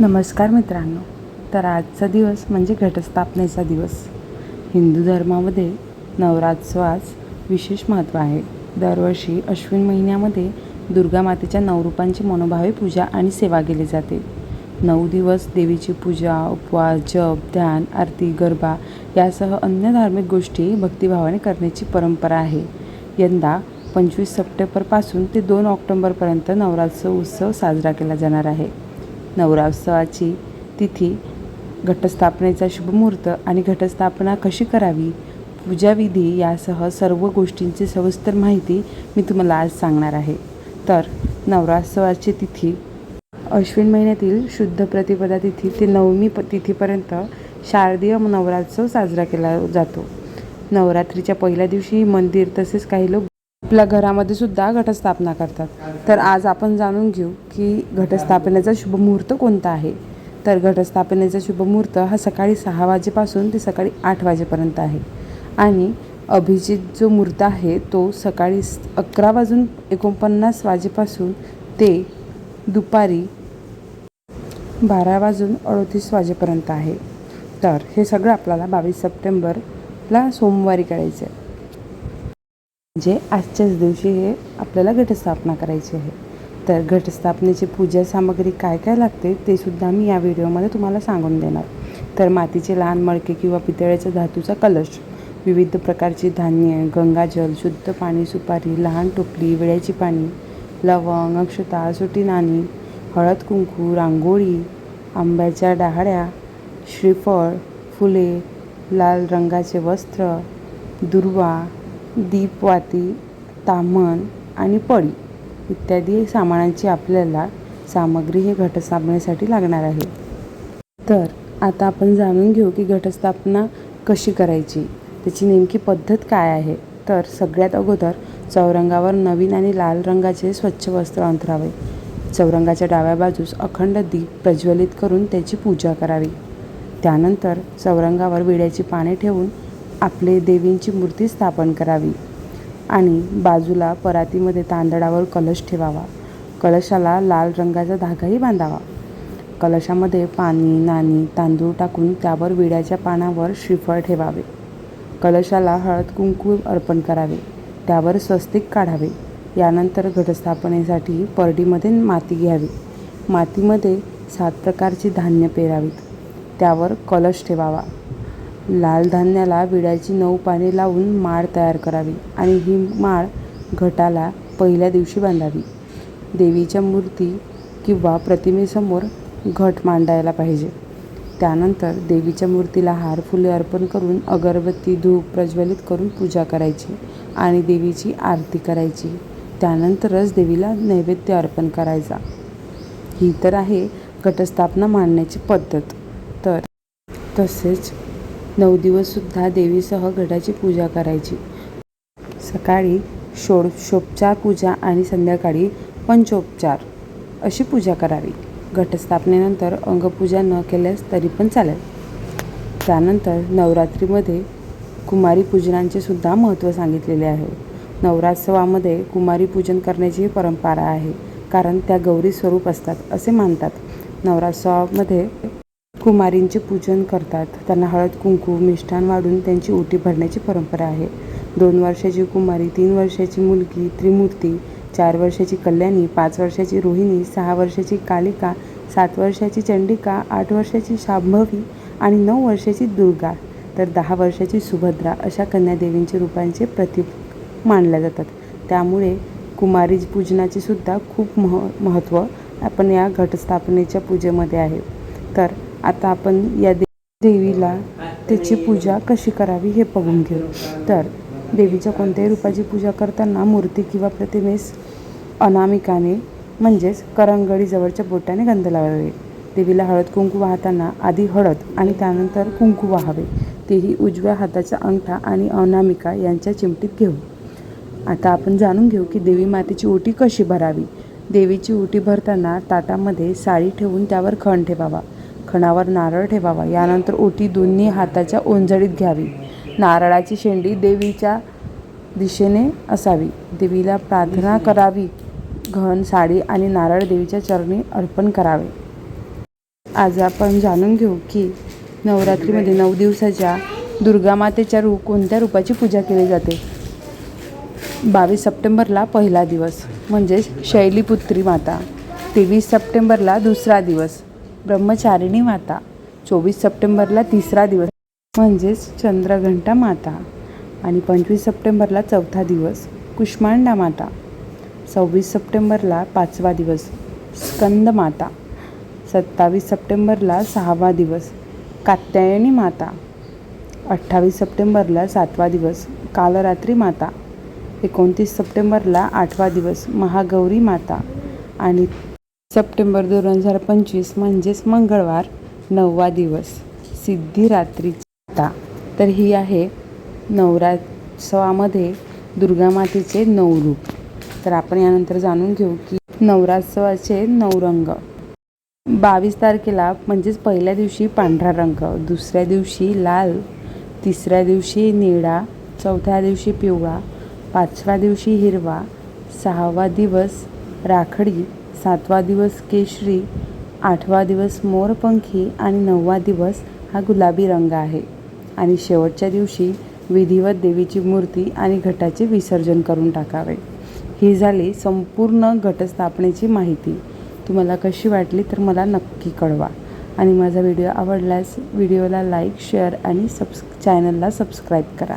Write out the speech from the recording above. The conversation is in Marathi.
नमस्कार मित्रांनो. तर आजचा दिवस म्हणजे घटस्थापनेचा दिवस. हिंदू धर्मामध्ये नवरात्सवास विशेष महत्त्व आहे. दरवर्षी अश्विन महिन्यामध्ये दुर्गा मातेच्या नऊ रूपांची मनोभावे पूजा आणि सेवा केली जाते. नऊ दिवस देवीची पूजा उपवास जप ध्यान आरती गरबा यासह अन्य धार्मिक गोष्टी भक्तिभावाने करण्याची परंपरा आहे. यंदा पंचवीस सप्टेंबरपासून ते दोन ऑक्टोंबरपर्यंत नवरात्र उत्सव साजरा केला जाणार आहे. नवरावसवाची तिथी घटस्थापनेचा शुभमुहूर्त आणि घटस्थापना कशी करावी? पूजाविधी यासह सर्व गोष्टींची सविस्तर माहिती मी तुम्हाला आज सांगणार आहे. तर नवरात्सवाची तिथी. अश्विन महिन्यातील शुद्ध प्रतिपदा तिथी ते नवमी प तिथीपर्यंत शारदीय नवरात्सव साजरा केला जातो. नवरात्रीच्या पहिल्या दिवशी मंदिर तसेच काही लोक आपल्या घरामध्ये सुद्धा घटस्थापना करतात. तर आज आपण जाणून घेऊ की घटस्थापनेचा शुभमुहूर्त कोणता आहे? तर घटस्थापनेचा शुभमुहूर्त हा सकाळी सहा वाजेपासून ते सकाळी आठ वाजेपर्यंत आहे. आणि अभिजित जो मुहूर्त आहे तो सकाळी अकरा वाजून एकोणपन्नास वाजेपासून ते दुपारी बारा वाजून अडतीस वाजेपर्यंत आहे. तर हे सगळं आपल्याला बावीस सप्टेंबरला सोमवारी करायचं आहे म्हणजे आजच्याच दिवशी हे आपल्याला घटस्थापना करायची आहे. तर घटस्थापनेची पूजा सामग्री काय काय लागते ते सुद्धा मी या व्हिडिओमध्ये तुम्हाला सांगून देणार. तर मातीचे लहान मडके किंवा पितळ्याचा धातूचा कलश विविध प्रकारची धान्य गंगाजल शुद्ध पाणी सुपारी लहान टोपली विड्याची पाणी लवंग अक्षता सुटी नाणी हळद कुंकू रांगोळी आंब्याच्या डहाळ्या श्रीफळ फुले लाल रंगाचे वस्त्र दुर्वा दीपवाती ताम्हण आणि पळी इत्यादी सामानांची आपल्याला सामग्री हे घटस्थापनेसाठी लागणार आहे. तर आता आपण जाणून घेऊ की घटस्थापना कशी करायची त्याची नेमकी पद्धत काय आहे. तर सगळ्यात अगोदर चौरंगावर नवीन आणि लाल रंगाचे स्वच्छ वस्त्र अंथरावे चौरंगाच्या डाव्या बाजूस अखंड दीप प्रज्वलित करून त्याची पूजा करावी. त्यानंतर चौरंगावर विड्याची पाने ठेवून आपले देवींची मूर्ती स्थापन करावी आणि बाजूला परातीमध्ये तांदळावर कलश ठेवावा. कलशाला लाल रंगाचा धागाही बांधावा. कलशामध्ये पाणी नाणी तांदूळ टाकून त्यावर विड्याच्या पानावर श्रीफळ ठेवावे. कलशाला हळद कुंकू अर्पण करावे. त्यावर स्वस्तिक काढावे. यानंतर घटस्थापनेसाठी परडीमध्ये माती घ्यावी. मातीमध्ये सात प्रकारची धान्य पेरावीत. त्यावर कलश ठेवावा. लाल धान्याला विड्याची नऊ पाने लावून माळ तयार करावी आणि ही माळ घटाला पहिल्या दिवशी बांधावी. देवीच्या मूर्ती किंवा प्रतिमेसमोर घट मांडायला पाहिजे. त्यानंतर देवीच्या मूर्तीला हार फुले अर्पण करून अगरबत्ती धूप प्रज्वलित करून पूजा करायची आणि देवीची आरती करायची. त्यानंतरच देवीला नैवेद्य अर्पण करायचा. ही तर आहे घटस्थापना मांडण्याची पद्धत. तर तसेच नऊ दिवससुद्धा देवीसह घटाची पूजा करायची. सकाळी षोडशोपचार पूजा आणि संध्याकाळी पंचोपचार अशी पूजा करावी. घटस्थापनेनंतर अंगपूजा न केल्यास तरी पण चालेल. त्यानंतर नवरात्रीमध्ये कुमारी पूजनांचे सुद्धा महत्त्व सांगितलेले आहे. नवरात्रोत्सवामध्ये कुमारी पूजन करण्याची परंपरा आहे कारण त्या गौरी स्वरूप असतात असे मानतात. नवरात्सवामध्ये कुमारींचे पूजन करतात. त्यांना हळद कुंकू मिष्ठान वाढून त्यांची ओटी भरण्याची परंपरा आहे. दोन वर्षाची कुमारी तीन वर्षाची मुलगी त्रिमूर्ती चार वर्षाची कल्याणी पाच वर्षाची रोहिणी सहा वर्षाची कालिका सात वर्षाची चंडिका आठ वर्षाची शांभवी आणि नऊ वर्षाची दुर्गा तर दहा वर्षाची सुभद्रा अशा कन्यादेवींचे रूपांचे प्रतीक मानल्या जातात. त्यामुळे कुमारी पूजनाचे सुद्धा खूप मह महत्त्व आपण या घटस्थापनेच्या पूजेमध्ये आहे. तर आता आपण या दे देवीला त्याची पूजा कशी करावी हे बघून घेऊ. तर देवीच्या कोणत्याही रूपाची पूजा करताना मूर्ती किंवा प्रतिमेस अनामिकाने म्हणजेच करंगडीजवळच्या बोटाने गंध लावावे. देवीला हळद कुंकू वाहताना आधी हळद आणि त्यानंतर कुंकू वाहावे. तेही उजव्या हाताचा अंगठा आणि अनामिका यांच्या चिमटीत घेऊ आता आपण जाणून घेऊ की देवी मातेची ओटी कशी भरावी. देवीची ओटी भरताना ताटामध्ये साळी ठेवून त्यावर खण ठेवावा. खणावर नारळ ठेवावा. यानंतर ओटी दोन्ही हाताच्या ओंजळीत घ्यावी. नारळाची शेंडी देवीच्या दिशेने असावी. देवीला प्रार्थना करावी. घन साडी आणि नारळ देवीच्या चरणी अर्पण करावे. आज आपण जाणून घेऊ की नवरात्रीमध्ये नऊ दिवसाच्या दुर्गा मातेच्या रूप कोणत्या रूपाची पूजा केली जाते? बावीस सप्टेंबरला पहिला दिवस म्हणजेच शैलीपुत्री माता. तेवीस सप्टेंबरला दुसरा दिवस ब्रह्मचारिणी माता. चोवीस सप्टेंबरला तिसरा दिवस. म्हणजेच चंद्रघंटा माता. आणि पंचवीस सप्टेंबरला चौथा दिवस कुष्मांडा माता. सव्वीस सप्टेंबरला पाचवा दिवस स्कंद माता. सत्तावीस सप्टेंबरला सहावा दिवस कात्यायनी माता. अठ्ठावीस सप्टेंबरला सातवा दिवस कालरात्री माता. एकोणतीस सप्टेंबरला आठवा दिवस महागौरी माता. आणि सप्टेंबर दोन हजार पंचवीस म्हणजेच मंगळवार नववा दिवस. सिद्धिरात्री आता तर ही आहे नवरात्सवामध्ये दुर्गा मातेचे नऊ रूप. तर आपण यानंतर जाणून घेऊ की नवरात्सवाचे नऊ रंग. बावीस तारखेला म्हणजेच पहिल्या दिवशी पांढरा रंग दुसऱ्या दिवशी लाल तिसऱ्या दिवशी निळा चौथ्या दिवशी पिवळा पाचव्या दिवशी हिरवा सहावा दिवस राखडी सातवा दिवस केशरी आठवा दिवस मोरपंखी आणि नववा दिवस हा गुलाबी रंग आहे. आणि शेवटच्या दिवशी विधिवत देवीची मूर्ती आणि घटाचे विसर्जन करून टाकावे. ही झाली संपूर्ण घटस्थापनेची माहिती. तुम्हाला कशी वाटली तर मला नक्की कळवा. आणि माझा व्हिडिओ आवडल्यास व्हिडिओला लाईक शेअर आणि सबस् चॅनलला सबस्क्राईब करा.